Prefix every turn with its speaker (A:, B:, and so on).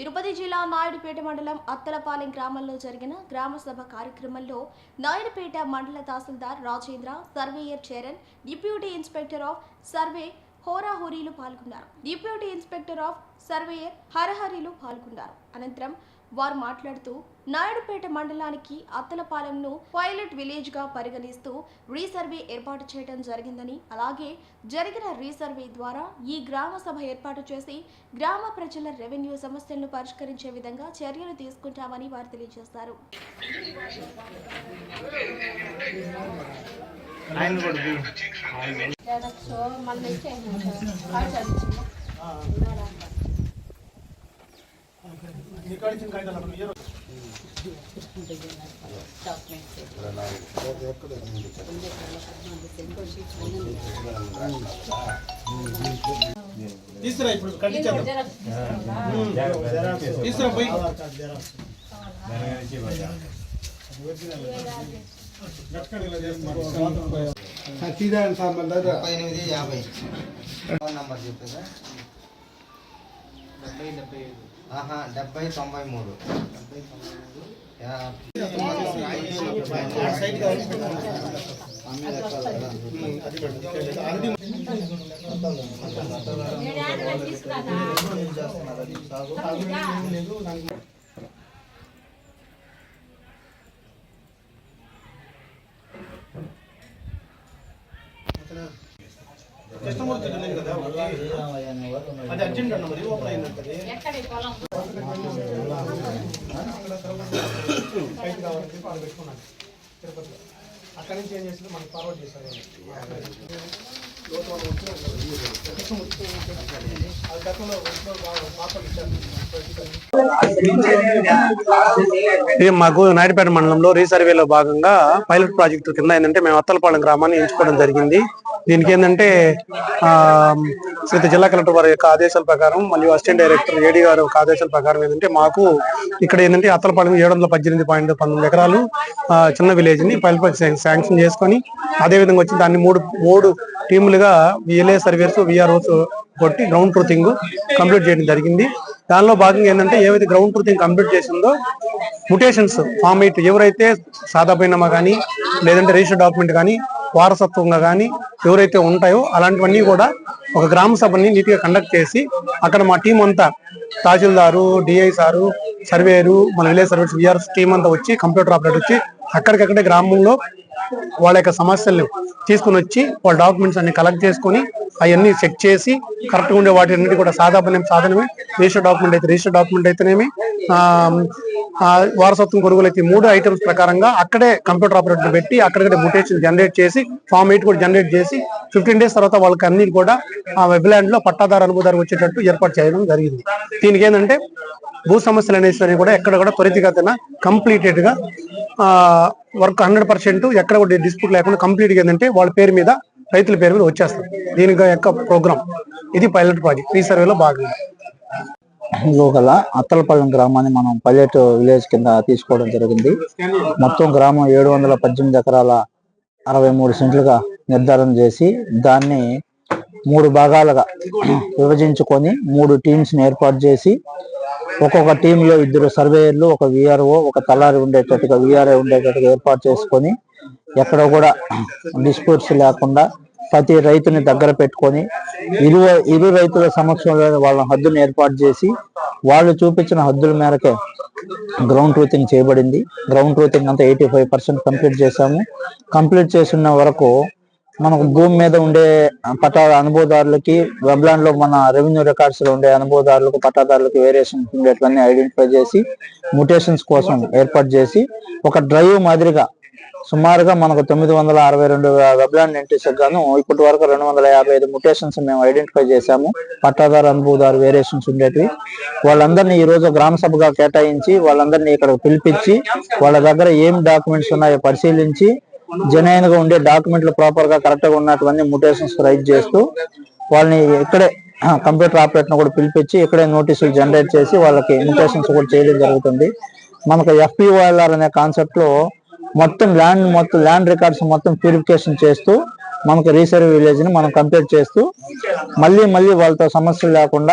A: తిరుపతి జిల్లా నాయుడుపేట మండలం అత్తలపాలెం గ్రామంలో జరిగిన గ్రామ సభ కార్యక్రమంలో నాయుడుపేట మండల tahsildar Rajendra surveyor Charan deputy inspector of survey హోరాహోరీలు పాల్గొన్నారు. డిప్యూటీ ఇన్స్పెక్టర్ ఆఫ్ సర్వేయర్ హరహరిలు పాల్గొన్నారు. అనంతరం వారు మాట్లాడుతూ నాయుడుపేట మండలానికి అత్తలపాలెంను పైలట్ విలేజ్గా పరిగణిస్తూ రీసర్వే ఏర్పాటు చేయడం జరిగిందని అలాగే జరిగిన రీసర్వే ద్వారా ఈ గ్రామ సభ ఏర్పాటు చేసి గ్రామ ప్రజల రెవెన్యూ సమస్యలను పరిష్కరించే విధంగా చర్యలు తీసుకుంటామని వారు తెలియజేశారు
B: ఆయన కూడా దిగు.
C: జెరాక్స్ మళ్ళీ ఇచ్చేయండి సార్ కార్డు చదివించండి.
D: తీసుకురా ఇప్పుడు
C: తీసుకురావాలా?
D: తీసుకురా పోయి
B: సీదా సార్ మన దగ్గర
E: ముప్పై ఎనిమిది యాభై ఫోన్ నంబర్ చెప్తుందా ఆహా డెబ్బై తొంభై మూడు యా-
C: నేను
D: కదా. అది అర్జెంట్ అన్న మరి ఓపెన్ అయిందంటది తిరుపతిలో అక్కడి నుంచి ఏం చేసింది మనకి ఫార్వర్డ్ చేశారు.
F: మాకు నాయుడుపేట మండలంలో రీసర్వేలో భాగంగా పైలట్ ప్రాజెక్టు కింద ఏంటంటే మేము అత్తలపాలెం గ్రామాన్ని ఎంచుకోవడం జరిగింది. దీనికి ఏంటంటే ఆ, జిల్లా కలెక్టర్ వారి యొక్క ఆదేశాల ప్రకారం మరియు అసిస్టెంట్ డైరెక్టర్ ఏడీ గారి యొక్క ఆదేశాల ప్రకారం ఏంటంటే మాకు ఇక్కడ ఏంటంటే అత్తలపాలెం ఏడు వందల పద్దెనిమిది పాయింట్ పంతొమ్మిది ఎకరాలు చిన్న విలేజ్ని పైలట్ శాంక్షన్ చేసుకొని అదే విధంగా వచ్చి దాన్ని మూడు మూడు టీములుగా విఎల్ఏ సర్వేస్ విఆర్ఓస్ కొట్టి గ్రౌండ్ ట్రూతింగ్ కంప్లీట్ చేయడం జరిగింది. దానిలో భాగంగా ఏంటంటే ఏవైతే గ్రౌండ్ ట్రూతింగ్ కంప్లీట్ చేసిందో ముటేషన్స్ ఫామ్ ఎయిట్ ఎవరైతే సాదా కానీ లేదంటే రిజిస్టర్ డాక్యుమెంట్ కానీ వారసత్వంగా కానీ ఎవరైతే ఉంటాయో అలాంటివన్నీ కూడా ఒక గ్రామ సభని నీట్గా కండక్ట్ చేసి అక్కడ మా టీం అంతా తహసీల్దారు డిఐ సారు సర్వేరు మన విలేజ్ సర్వీస్ విఆర్ఎస్ టీం అంతా వచ్చి కంప్యూటర్ ఆపరేటర్ వచ్చి అక్కడికక్కడే గ్రామంలో వాళ్ళ యొక్క సమస్యలు తీసుకుని వచ్చి వాళ్ళ డాక్యుమెంట్స్ అన్ని కలెక్ట్ చేసుకొని అవన్నీ చెక్ చేసి కరెక్ట్గా ఉండే వాటి అన్నిటి కూడా సాధారణ సాధనమే రిజిస్టర్ డాక్యుమెంట్ అయితే రిజిస్టర్ డాక్యుమెంట్ అయితేనేమి వారసత్వం కొనుగోలు అయితే మూడు ఐటమ్స్ ప్రకారంగా అక్కడే కంప్యూటర్ ఆపరేటర్ పెట్టి అక్కడికడే ముటేషన్ జనరేట్ చేసి ఫామ్ ఎయిట్ కూడా జనరేట్ చేసి ఫిఫ్టీన్ డేస్ తర్వాత వాళ్ళకి అన్ని కూడా ఆ వెబ్ల్యాండ్లో పట్టాదారు అనుభవదారు వచ్చేటట్టు ఏర్పాటు చేయడం జరిగింది. దీనికి ఏంటంటే భూ సమస్యలు అనేసి కూడా ఎక్కడ కూడా త్వరితగతిన కంప్లీటెడ్గా వర్క్ హండ్రెడ్ పర్సెంట్ ఎక్కడ కూడా డిస్ప్యూట్ లేకుండా కంప్లీట్గా ఏంటంటే వాళ్ళ పేరు మీద రైతుల పేరు మీద వచ్చేస్తారు దీని యొక్క ప్రోగ్రామ్ ఇది పైలట్ ప్రాజెక్ట్ ఈ సర్వేలో భాగంగా
G: లో గల అత్తలపాలెం గ్రామాన్ని మనం పైలట్ విలేజ్ కింద తీసుకోవడం జరిగింది. మొత్తం గ్రామం ఏడు వందల పద్దెనిమిది ఎకరాల అరవై మూడు సెంట్లుగా నిర్ధారణ చేసి దాన్ని మూడు భాగాలుగా విభజించుకొని మూడు టీమ్స్ని ఏర్పాటు చేసి ఒక్కొక్క టీంలో ఇద్దరు సర్వేయర్లు ఒక విఆర్ఓ ఒక తలారి ఉండేటట్టుగా విఆర్ఏ ఉండేటట్టుగా ఏర్పాటు చేసుకొని ఎక్కడ కూడా డిస్ప్యూట్స్ లేకుండా ప్రతి రైతుని దగ్గర పెట్టుకొని ఇరు ఇరు రైతుల సమక్షంలో వాళ్ళ హద్దును ఏర్పాటు చేసి వాళ్ళు చూపించిన హద్దుల మేరకే గ్రౌండ్ ట్రూతింగ్ చేయబడింది. గ్రౌండ్ ట్రూతింగ్ అంతా ఎయిటీ ఫైవ్ పర్సెంట్ కంప్లీట్ చేశాము. కంప్లీట్ చేసిన వరకు మనకు భూమి మీద ఉండే పట్టా అనుభవదారులకి వెబ్లాండ్లో మన రెవెన్యూ రికార్డ్స్లో ఉండే అనుభవదారులకు పట్టాదారులకు వేరియేషన్ ఉండేటివన్నీ ఐడెంటిఫై చేసి ముటేషన్స్ కోసం ఏర్పాటు చేసి ఒక డ్రైవ్ మాదిరిగా సుమారుగా మనకు తొమ్మిది వందల అరవై రెండు వెబ్లాండ్ ఎంట్రీస్ గాను ఇప్పటి వరకు రెండు వందల యాభై ఐదు ముటేషన్స్ మేము ఐడెంటిఫై చేశాము. పట్టాదారు అనుభవదారు వేరియేషన్స్ ఉండేటివి. వాళ్ళందరినీ ఈ రోజు గ్రామ సభగా కేటాయించి వాళ్ళందరినీ ఇక్కడ పిలిపించి వాళ్ళ దగ్గర ఏం డాక్యుమెంట్స్ ఉన్నాయో పరిశీలించి జెన్యున్గా ఉండే డాక్యుమెంట్లు ప్రాపర్గా కరెక్ట్గా ఉన్నటువంటి మ్యూటేషన్స్ రైట్ చేస్తూ వాళ్ళని ఇక్కడే కంప్యూటర్ ఆపరేటర్ కూడా పిలిపించి ఇక్కడే నోటీసులు జనరేట్ చేసి వాళ్ళకి మ్యూటేషన్స్ కూడా చేయడం జరుగుతుంది. మనకు ఎఫ్పిఓఎల్ఆర్ అనే కాన్సెప్ట్లో మొత్తం ల్యాండ్ మొత్తం ల్యాండ్ రికార్డ్స్ మొత్తం ప్యూరిఫికేషన్ చేస్తూ మనకు రీసర్వ్ విలేజ్ని మనం కంప్లీట్ చేస్తూ మళ్ళీ మళ్ళీ వాళ్ళతో సమస్యలు లేకుండా